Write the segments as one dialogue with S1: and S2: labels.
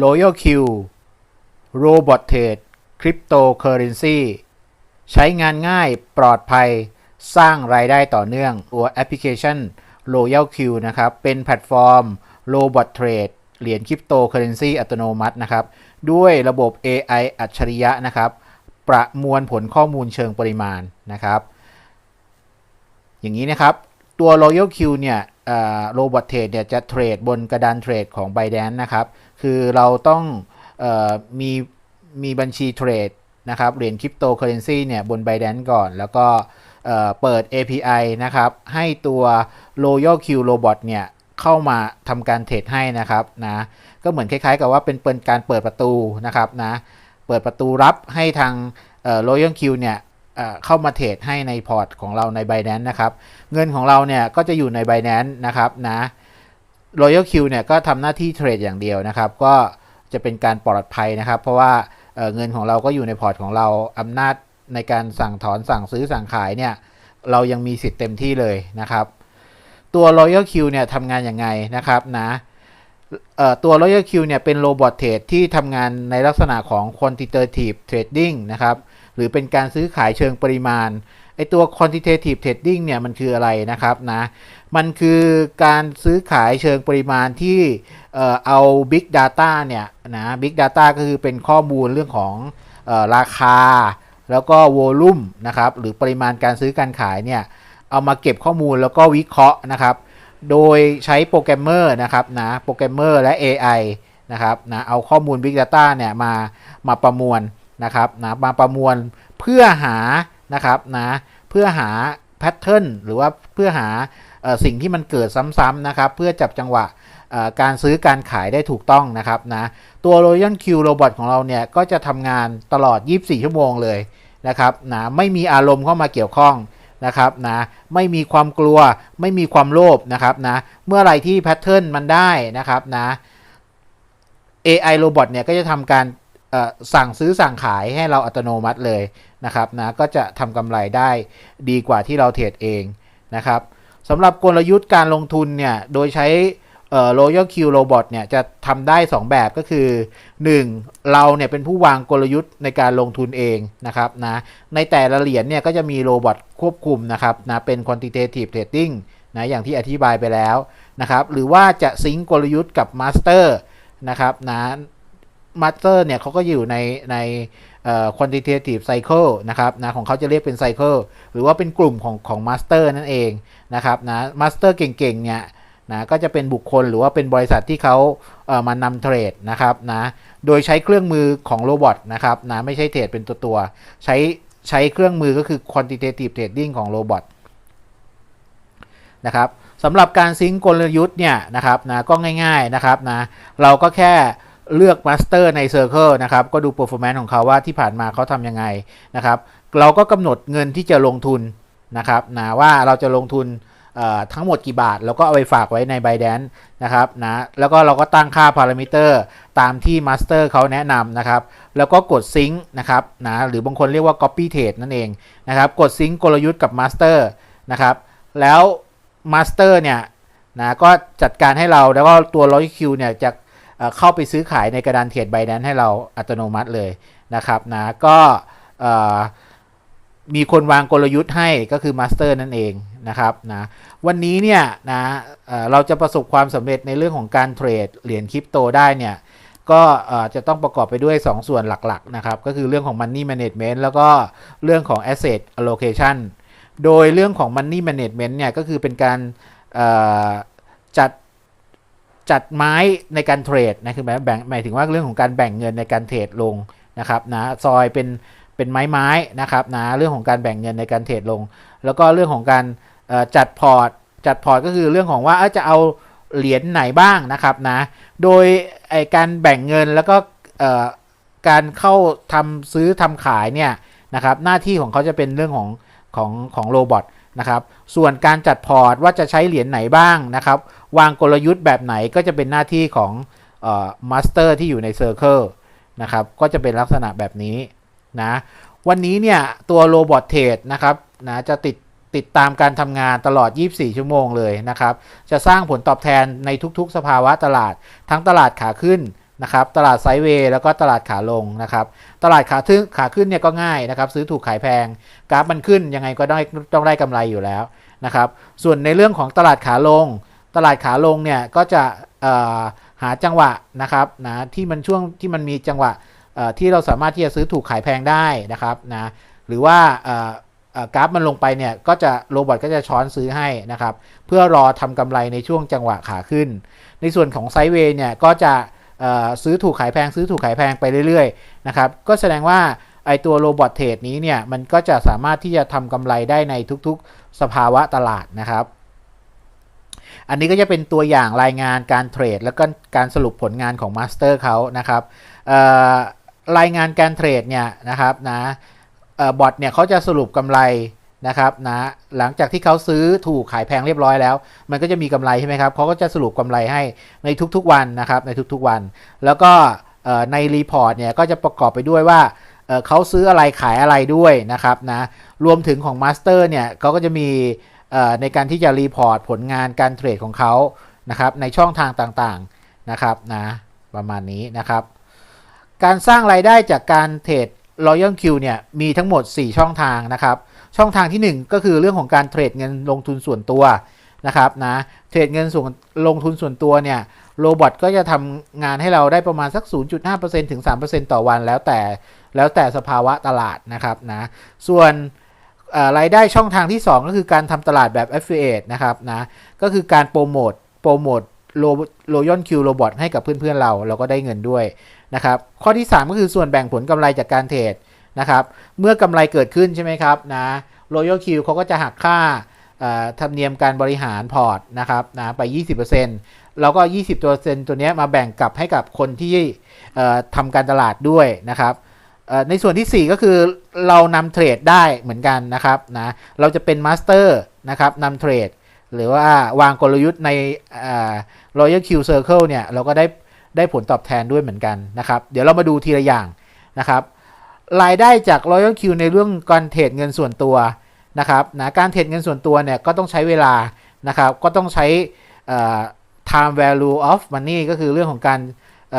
S1: Royal Q Robot Trade Cryptocurrency ใช้งานง่ายปลอดภัยสร้างรายได้ต่อเนื่องตัวแอปพลิเคชัน Royal Q นะครับ เป็นแพลตฟอร์ม Robot Trade เหรียญคริปโตเคอเรนซีอัตโนมัตินะครับ ด้วยระบบ AI อัจฉริยะนะครับ ประมวลผลข้อมูลเชิงปริมาณนะครับ อย่างนี้นะครับ ตัว Royal Q เนี่ย โรบอทเทรดเนี่ยจะเทรดบนกระดานเทรดของ Binance นะครับ คือเราต้องออมีมีบัญชีเทรดนะครับเหรียญคริปโตเคอเรนซีเนี่ยบน Binance ก่อน แล้วก็เปิด API นะครับ ให้ตัว Royal Q Robot เนี่ยเข้ามาทำการเทรดให้นะครับนะก็เหมือนคล้ายๆ กับว่าเป็นเปิดการเปิดประตูนะครับนะเปิดประตูรับให้ทางเอ่อ Royal Q เนี่ย เข้ามาเทรดให้ในพอร์ตของเราใน Binance นะครับ เงินของเราเนี่ยก็จะอยู่ใน Binance นะครับนะ Royal Q เนี่ยก็ทำหน้าที่เทรดอย่างเดียวนะครับ ก็จะเป็นการปลอดภัยนะครับ เพราะว่าเเงินของเราก็อยู่ในพอร์ตของเราอำนาจในการสั่งถอนสั่งซื้อสั่งขายเนี่ยเรายังมีสิทธิ์เต็มที่เลยนะครับ ตัว Royal Q เนี่ยทำงานยังไงนะครับนะ เอ่อตัว Royal Q เนี่ยเป็นโรบอทเทรดที่ทำงานในลักษณะของ quantitative trading นะครับ หรือเป็นการซื้อขายเชิงปริมาณไอตัว quantitative trading เนี่ยมันคืออะไรนะครับนะมันคือการซื้อขายเชิงปริมาณที่เอา big data เนี่ยนะ big data ก็คือเป็นข้อมูลเรื่องของอราคา แล้วก็ volume นะครับหรือปริมาณการซื้อการขายเนี่ยเอามาเก็บข้อมูลแล้วก็วิเคราะห์นะครับ โดยใช้โปรแกรมเมอร์นะครับนะโปรแกรมเมอร์และ AI นะครับนะเอาข้อมูล Big Data เนี่ยมามาประมวลนะครับนะมาประมวลเพื่อหานะครับนะเพื่อหาแพทเทิร์นหรือว่าเพื่อหาสิ่งที่มันเกิดซ้ำๆนะครับ เพื่อจับจังหวะการซื้อการขายได้ถูกต้องนะครับนะตัว Royal Q Robot ของเราเนี่ยก็จะทำงานตลอด 24 ชั่วโมงเลยนะครับนะไม่มีอารมณ์เข้ามาเกี่ยวข้อง นะครับนะไม่มีความกลัวไม่มีความโลภนะครับนะเมื่อไรที่แพทเทิร์นมันได้นะครับนะ AI โรบอทเนี่ยก็จะทำการสั่งซื้อสั่งขายให้เราอัตโนมัติเลยนะครับนะก็จะทำกำไรได้ดีกว่าที่เราเทรดเองนะครับสำหรับกลยุทธ์การลงทุนเนี่ยโดยใช้ เอ่อ Royal Q Robot เนี่ยจะทำได้ 2 แบบก็คือ 1. เราเนี่ยเป็นผู้วางกลยุทธ์ในการลงทุนเองนะครับนะในแต่ละเหรียญเนี่ยก็จะมีโรบอทควบคุมนะครับนะเป็น quantitative trading นะอย่างที่อธิบายไปแล้วนะครับหรือว่าจะซิงก์กลยุทธ์กับ Master นะครับนะ Master เนี่ยเขาก็อยู่ในในเอ่อ quantitative cycle นะครับนะของเขาจะเรียกเป็น cycle หรือว่าเป็นกลุ่มของของ Master นั่นเองนะครับนะ Master เก่งๆเนี่ย นะก็จะเป็นบุคคลหรือว่าเป็นบริษัทที่เขาเอ่อมานำเทรดนะครับนะโดยใช้เครื่องมือของโรบอทนะครับนะไม่ใช่เทรดเป็นตัวตัวใช้ใช้เครื่องมือก็คือ quantitative trading ของโรบอทนะครับสำหรับการซิงก์กลยุทธ์เนี่ยนะครับนะก็ง่ายๆนะครับนะเราก็แค่เลือก Master ใน Circle นะครับก็ดู performance ของเขาว่าที่ผ่านมาเขาทำยังไงนะครับ เราก็กำหนดเงินที่จะลงทุนนะครับนะว่าเราจะลงทุน ทั้งหมดกี่บาท แล้วก็เอาไปฝากไว้ใน Binance นะครับนะแล้วก็เราก็ตั้งค่าพารามิเตอร์ตามที่ Master เขาแนะนำนะครับ แล้วก็กดซิงค์นะครับนะหรือบางคนเรียกว่า Copy Trade นั่นเองนะครับ กดซิงค์กลยุทธ์กับ Master นะครับแล้ว Master เนี่ยนะก็จัดการให้เราแล้วก็ตัว Logic Q เนี่ยจะเข้าไปซื้อขายในกระดานเทรด Binance ให้เราอัตโนมัติเลยนะครับนะก็ มีคนวางกลยุทธ์ให้ก็คือ Master นั่นเองนะครับนะวันนี้เนี่ยนะเราจะประสบความสำเร็จในเรื่องของการเทรดเหรียญคริปโตได้เนี่ยก็จะต้องประกอบไปด้วย 2 ส่วนหลักๆนะครับก็คือเรื่องของ Money Management แล้วก็เรื่องของ Asset Allocation โดยเรื่องของ Money Management เนี่ยก็คือเป็นการจัดจัดไม้ในการเทรดนะคือหมายแบ่งหมายถึงว่าเรื่องของการแบ่งเงินในการเทรดลงนะครับนะซอยเป็น เป็นไม้ไม้นะครับนะเรื่องของการแบ่งเงินในการเทรดลง แล้วก็เรื่องของการจัดพอร์ตจัดพอร์ตก็คือเรื่องของว่าจะเอาเหรียญไหนบ้างนะครับนะโดยไอการแบ่งเงินแล้วก็การเข้าทำซื้อทำขายเนี่ยนะครับหน้าที่ของเขาจะเป็นเรื่องของของของโรบอทนะครับส่วนการจัดพอร์ตว่าจะใช้เหรียญไหนบ้างนะครับวางกลยุทธ์แบบไหนก็จะเป็นหน้าที่ของมาสเตอร์ที่อยู่ในเซอร์เคิลนะครับก็จะเป็นลักษณะแบบนี้ นะวันนี้เนี่ยตัวโรบอทเทรดนะครับนะจะติดติดตามการทำงานตลอด 24 ชั่วโมงเลยนะครับ จะสร้างผลตอบแทนในทุกๆ สภาวะตลาด ทั้งตลาดขาขึ้นนะครับ ตลาดไซด์เวย์แล้วก็ตลาดขาลงนะครับ ตลาดขาขึ้นขาขึ้นเนี่ยก็ง่ายนะครับ ซื้อถูกขายแพง กราฟมันขึ้นยังไงก็ได้ต้องได้กำไรอยู่แล้วนะครับ ส่วนในเรื่องของตลาดขาลง ตลาดขาลงเนี่ยก็จะหาจังหวะนะครับนะที่มันช่วงที่มันมีจังหวะ ที่เราสามารถที่จะซื้อถูกขายแพงได้นะครับนะหรือว่ากราฟมันลงไปเนี่ยก็จะโรบอทก็จะช้อนซื้อให้นะครับเพื่อรอทำกำไรในช่วงจังหวะขาขึ้น ในส่วนของไซเวย์เนี่ยก็จะซื้อถูกขายแพงซื้อถูกขายแพงไปเรื่อยๆนะครับก็แสดงว่าไอตัวโรบอทเทรดนี้เนี่ยมันก็จะสามารถที่จะทำกำไรได้ในทุกๆ สภาวะตลาดนะครับอันนี้ก็จะเป็นตัวอย่างรายงานการเทรด แล้วก็การสรุปผลงานของมาสเตอร์เขานะครับเอ่อ รายงานการเทรดเนี่ยนะครับนะเอ่อบอทเนี่ยเขาจะสรุปกำไรนะครับนะหลังจากที่เขาซื้อถูกขายแพงเรียบร้อยแล้ว มันก็จะมีกำไรใช่ไหมครับเขาก็จะสรุปกำไรให้ในทุกๆวันนะครับในทุกๆวัน แล้วก็ในรีพอร์ตเนี่ยก็จะประกอบไปด้วยว่าเขาซื้ออะไรขายอะไรด้วยนะครับนะรวมถึงของมาสเตอร์เนี่ยเขาก็จะมีในการที่จะรีพอร์ตผลงานการเทรดของเขานะครับในช่องทางต่างๆนะครับนะประมาณนี้นะครับ การสร้างรายได้จากการเทรด Royal Q เนี่ยมีทั้งหมด 4 ช่องทางนะครับ ช่องทางที่ 1 ก็คือเรื่องของการเทรดเงินลงทุนส่วนตัวนะครับนะเทรดเงินส่วนลงทุนส่วนตัวเนี่ยโรบอทก็จะทำงานให้เราได้ประมาณสัก 0.5%ถึง 3%ต่อวันแล้วแต่แล้วแต่สภาวะตลาดนะครับนะส่วนรายได้ช่องทางที่ 2 ก็คือการทำตลาดแบบ Affiliate นะครับนะก็คือการโปรโมทโปรโมทโลโลยอนคิวโรบอทให้กับเพื่อนๆเรา เราก็ได้เงินด้วย นะครับข้อที่ 3 ก็คือส่วนแบ่งผลกำไรจากการเทรดนะครับเมื่อกำไรเกิดขึ้นใช่ไหมครับนะโรยัลคิวเขาก็จะหักค่าธรรมเนียมการบริหารพอร์ตนะครับนะไป 20%แล้วก็ 20%ตัวเนี้มาแบ่งกลับให้กับคนที่ทำการตลาดด้วยนะครับในส่วนที่ 4 ก็คือเรานำเทรดได้เหมือนกันนะครับนะเราจะเป็นมาสเตอร์นะครับนำเทรดหรือว่าวางกลยุทธ์ในอ่า Royal Q Circle เนี่ยเราก็ได้ ได้ผลตอบแทนด้วยเหมือนกันนะครับ เดี๋ยวเรามาดูทีละอย่างนะครับรายได้จาก Royal Q ในเรื่องการเทรดเงินส่วนตัวนะครับนะการเทรดเงินส่วนตัวเนี่ยก็ต้องใช้เวลานะครับก็ต้องใช้ time value of money ก็คือเรื่องของการเ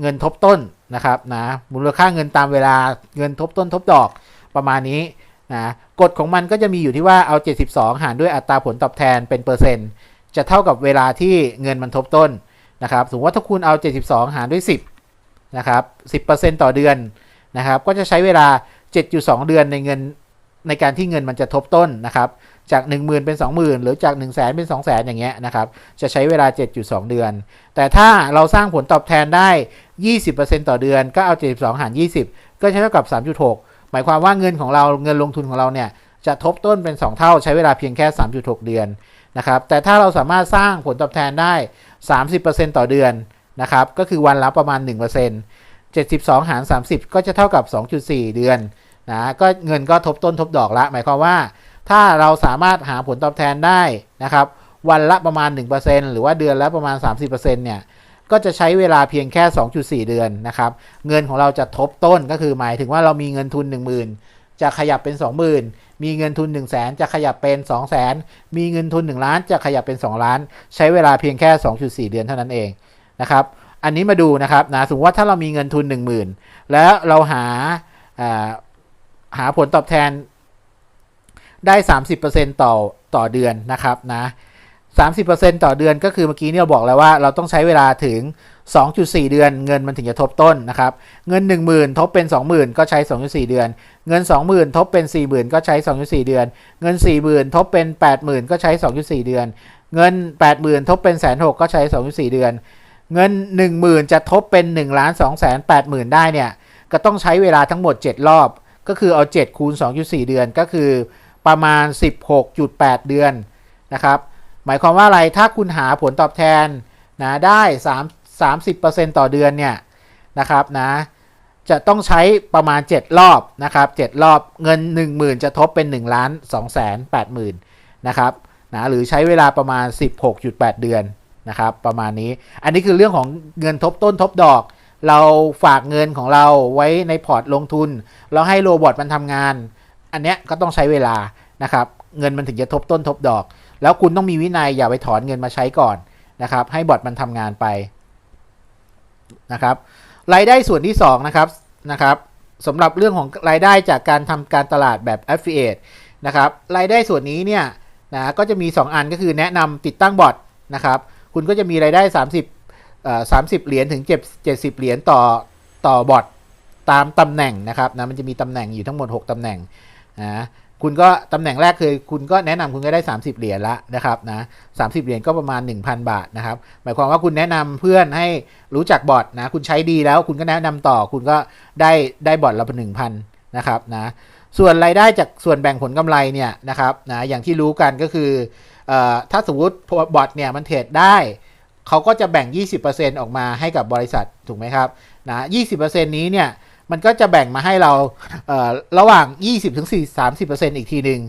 S1: เงินทบต้นนะครับนะมูลค่าเงินตามเวลาเงินทบต้นทบดอกประมาณนี้นะกฎของมันก็จะมีอยู่ที่ว่าเอา 72 หารด้วยอัตราผลตอบแทนเป็นเปอร์เซ็นต์ จะเท่ากับเวลาที่เงินมันทบต้น นะครับสมมติว่าถ้าคุณเอา 72 หารด้วย 10นะครับ10%ต่อเดือนนะครับก็จะใช้เวลา 7.2 เดือนในเงินในการที่เงินมันจะทบต้นนะครับจาก 10,000 เป็น 20,000 หรือจาก 1 0 0 0 0แเป็น2 0 0 0 0 0อย่างเงี้ยนะครับจะใช้เวลา 7.2 เดือน แต่ถ้าเราสร้างผลตอบแทนได้ 20%ต่อเดือนก็เอา 72 หาร 20 ก็ใช้เท่ากับ 3.6 หมายความว่าเงินของเราเงินลงทุนของเราเนี่ยจะทบต้นเป็น 2 เท่าใช้เวลาเพียงแค่ 3.6 เดือน นะครับ แต่ถ้าเราสามารถสร้างผลตอบแทนได้ 30%ต่อเดือนนะครับ ก็คือวันละประมาณ 1% 72 หาร 30 ก็จะเท่ากับ 2.4 เดือนนะ ก็เงินก็ทบต้นทบดอกละ หมายความว่า ถ้าเราสามารถหาผลตอบแทนได้นะครับ วันละประมาณ 1%หรือว่าเดือนละประมาณ 30%เนี่ย ก็จะใช้เวลาเพียงแค่ 2.4 เดือนนะครับ เงินของเราจะทบต้นก็คือหมายถึงว่าเรามีเงินทุน 10,000 จะขยับเป็น 20,000 มีเงินทุน 1 0 0 0 0แจะขยับเป็น 2 0 0แสนมีเงินทุน 1 ล้านจะขยับเป็น 2 ล้าน ใช้เวลาเพียงแค่ 2.4 เดือนเท่านั้นเองนะครับอันนี้มาดูนะครับนะสมมติว่าถ้าเรามีเงินทุน 10,000 แล้วเราหาอ่าหาผลตอบแทนได้ 30%ต่อต่อเดือนนะครับนะ 30%ต่อเดือนก็คือเมื่อกี้เนี่ยเราบอกแล้วว่าเราต้องใช้เวลาถึง 2.4 เดือน เงินมันถึงจะทบต้นนะครับ เงิน 10,000 ทบเป็น 20,000 ก็ใช้ 2.4 เดือน เงิน 20,000 ทบเป็น 40,000 ก็ใช้ 2.4 เดือน เงิน 40,000 ทบเป็น 80,000 ก็ใช้ 2.4 เดือน เงิน 80,000 ทบเป็นแสนหก็ใช้ 2.4 เดือน เงิน 10,000 จะทบเป็น1ล้าน2แสน80,000 ได้เนี่ย ก็ต้องใช้เวลาทั้งหมด 7 รอบ ก็คือเอา 7 คูณ 2.4 เดือน ก็คือประมาณ 16.8 เดือนนะครับ หมายความว่าอะไร ถ้าคุณหาผลตอบแทนนะได้3 30%ต่อเดือนเนี่ยนะครับนะจะต้องใช้ประมาณ 7 รอบนะครับ7รอบเงิน 10,000 จะทบเป็น 1 ล้าน2แสน80,000นะครับนะหรือใช้เวลาประมาณ 16.8 เดือนนะครับประมาณนี้อันนี้คือเรื่องของเงินทบต้นทบดอก เราฝากเงินของเราไว้ในพอร์ตลงทุน เราให้โรบอทมันทำงาน อันเนี้ยก็ต้องใช้เวลานะครับเงินมันถึงจะทบต้นทบดอก แล้วคุณต้องมีวินัยอย่าไปถอนเงินมาใช้ก่อนนะครับ ให้บอทมันทำงานไปนะครับรายได้ส่วนที่ 2 นะครับนะครับสำหรับเรื่องของรายได้จากการทำการตลาดแบบ affiliate นะครับรายได้ส่วนนี้เนี่ยนะก็จะมี 2 อันก็คือแนะนำติดตั้งบอทนะครับคุณก็จะมีรายได้ 30เอ่อ30 เหรียญถึง7 70 เหรียญต่อต่อบอทตามตำแหน่งนะครับนะมันจะมีตำแหน่งอยู่ทั้งหมด 6ตำแหน่งนะ คุณก็ตำแหน่งแรกคือคุณก็แนะนำคุณก็ได้ 30 เหรียญละนะครับนะ30เหรียญก็ประมาณ 1,000 บาทนะครับหมายความว่าคุณแนะนำเพื่อนให้รู้จักบอทนะคุณใช้ดีแล้วคุณก็แนะนำต่อ คุณก็ได้ได้บอทละเป็น1,000นะครับนะส่วนรายได้จากส่วนแบ่งผลกำไรเนี่ยนะครับนะอย่างที่รู้กันก็คืออถ้าสมมติบอทเนี่ยมันเทรดได้เขาก็จะแบ่ง 20%ออกมาให้กับบริษัทถูกไหมครับนะ20%นี้เนี่ย มันก็จะแบ่งมาให้เราเระหว่าง 20-30%อีกทีหนึ่ง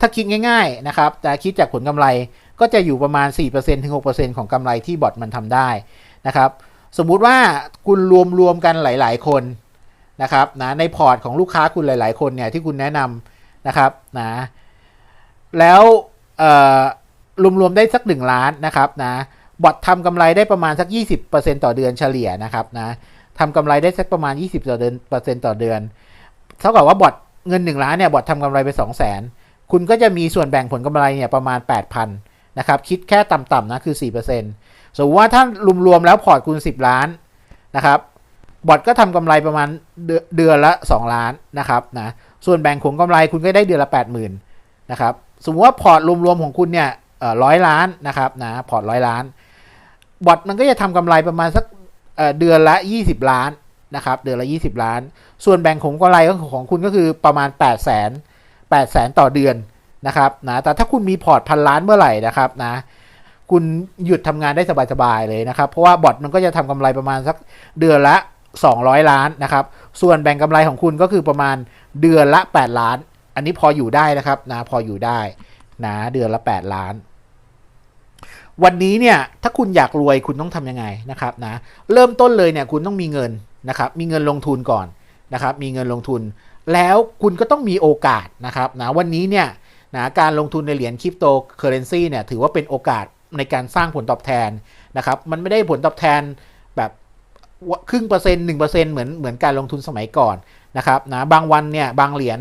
S1: ถ้าคิดง่ายๆนะครับแต่คิดจากผลกำไรก็จะอยู่ประมาณ 4%ถึง 6%ของกำไรที่บอทมันทำได้นะครับ สมมุติว่าคุณรวมรวมกันหลาย ๆ คนนะครับนะในพอร์ตของลูกค้าคุณหลาย ๆ คนเนี่ยที่คุณแนะนำนะครับนะแล้วรวมๆได้สัก 1 ล้านนะครับนะบอททำกำไรได้ประมาณสัก 20%ต่อเดือนเฉลี่ยนะครับนะ ทำกำไรได้สักประมาณ 20ต่อเดือนเปอร์เซ็นต์ต่อเดือนเท่ากับว่าบอทเงิน 1 ล้านเนี่ยบอททำกำไรไป 2 0 0 0 0 0คุณก็จะมีส่วนแบ่งผลกำไรเนี่ยประมาณ 8,000นะครับคิดแค่ต่ำๆนะคือ 4%สมมติว่าถ้ารวมๆแล้วพอร์ตคุณ 10 ล้านนะครับบอทก็ทำกำไรประมาณเดือนเดือนละ 2 ล้านนะครับนะส่วนแบ่งผลกำไรคุณก็ได้เดือนละ 80,000นะครับสมมติว่าพอร์ตรวมๆของคุณเนี่ยร้อยล้านนะครับนะพอร์ตร้อยล้านบอทมันก็จะทำกำไรประมาณสัก เดือนละ 20 ล้านนะครับเดือนละ 20 ล้าน ส่วนแบ่งของกำไรของคุณก็คือประมาณ 8 0 0 0 0 0 8 0 0 0 0 ต่อเดือนนะครับนะแต่ถ้าคุณมีพอร์ตพันล้านเมื่อไหร่นะครับนะคุณหยุดทำงานได้สบายๆเลยนะครับ เพราะว่าบอทมันก็จะทำกำไรประมาณสักเดือนละ 200 ล้านนะครับ ส่วนแบ่งกำไรของคุณก็คือประมาณเดือนละ 8 ล้าน อันนี้พออยู่ได้นะครับนะพออยู่ได้นะเดือนละ 8 ล้าน วันนี้เนี่ยถ้าคุณอยากรวยคุณต้องทำยังไงนะครับนะเริ่มต้นเลยเนี่ยคุณต้องมีเงินนะครับมีเงินลงทุนก่อนนะครับมีเงินลงทุน แล้วคุณก็ต้องมีโอกาสนะครับนะวันนี้เนี่ยนะการลงทุนในเหรียญคริปโตเคอเรนซีเนี่ยถือว่าเป็นโอกาสในการสร้างผลตอบแทนนะครับมันไม่ได้ผลตอบแทนแบบครึ่งเปอร์เซ็นต์หนึ่งเปอร์เซ็นต์เหมือนเหมือนการลงทุนสมัยก่อนนะครับนะบางวันเนี่ยบางเหรียญ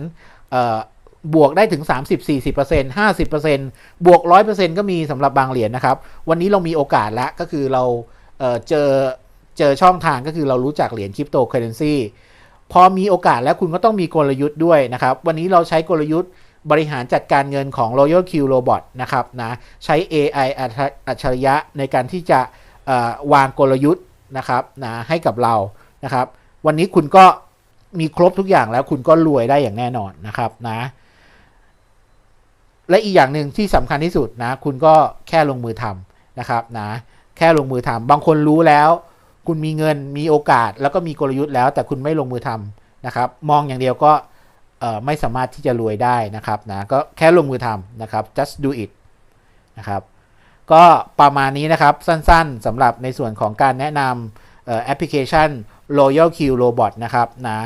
S1: บวกได้ถึง 30 40% 50%บวก 100%ก็มีสำหรับบางเหรียญนะครับ วันนี้เรามีโอกาสแล้วก็คือเราเเจอเจอช่องทางก็คือเรารู้จักเหรียญคริปโตเคอเรนซีพอมีโอกาสแล้วคุณก็ต้องมีกลยุทธ์ด้วยนะครับ วันนี้เราใช้กลยุทธ์บริหารจัดการเงินของ Royal Q Robot นะครับนะใช้ AI อัจฉริยะในการที่จะวางกลยุทธ์นะครับนะให้กับเรานะครับ วันนี้คุณก็มีครบทุกอย่างแล้วคุณก็รวยได้อย่างแน่นอนนะครับนะ และอีกอย่างหนึ่งที่สำคัญที่สุดนะ คุณก็แค่ลงมือทำนะครับนะแค่ลงมือทำบางคนรู้แล้ว คุณมีเงินมีโอกาส แล้วก็มีกลยุทธ์แล้ว แต่คุณไม่ลงมือทำนะครับ มองอย่างเดียวก็ไม่สามารถที่จะรวยได้นะครับนะก็แค่ลงมือทำนะครับ just do it นะครับก็ประมาณนี้นะครับสั้นๆสำหรับในส่วนของการแนะนำแอปพลิเคชัน Royal Q Robot นะครับนะ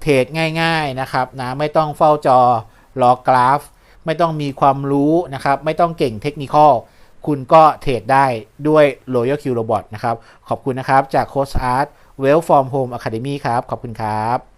S1: เทรดง่ายๆนะครับนะไม่ต้องเฝ้าจอรอกราฟ ไม่ต้องมีความรู้นะครับ ไม่ต้องเก่งเทคนิคอลคุณก็เทรดได้ด้วย Royal Q Robot นะครับ ขอบคุณนะครับ จากโค้ชอาร์ต Well From Home Academy ครับ ขอบคุณครับ